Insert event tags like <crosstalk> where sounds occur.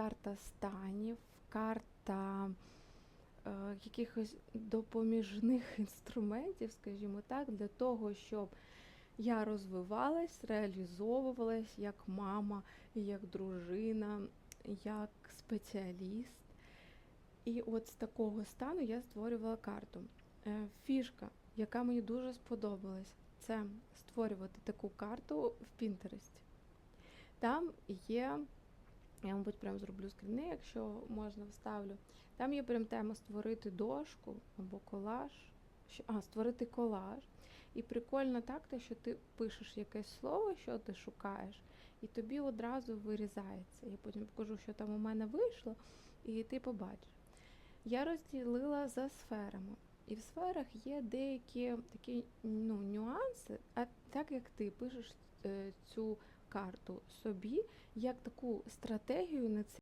карта станів, карта е, якихось допоміжних <laughs> інструментів, скажімо так, для того, щоб я розвивалась, реалізовувалась як мама, як дружина, як спеціаліст. І от з такого стану я створювала карту. Е, Фішка, яка мені дуже сподобалась, це створювати таку карту в Пінтересті. Там є, я, мабуть, прям зроблю скріни, якщо можна, вставлю. Там є прям тема створити дошку або колаж. А, створити колаж. І прикольно так, те, що ти пишеш якесь слово, що ти шукаєш, і тобі одразу вирізається. Я потім покажу, що там у мене вийшло, і ти побачиш. Я розділила за сферами. І в сферах є деякі такі ну, нюанси, а так як ти пишеш е, цю карту собі, як таку стратегію на цей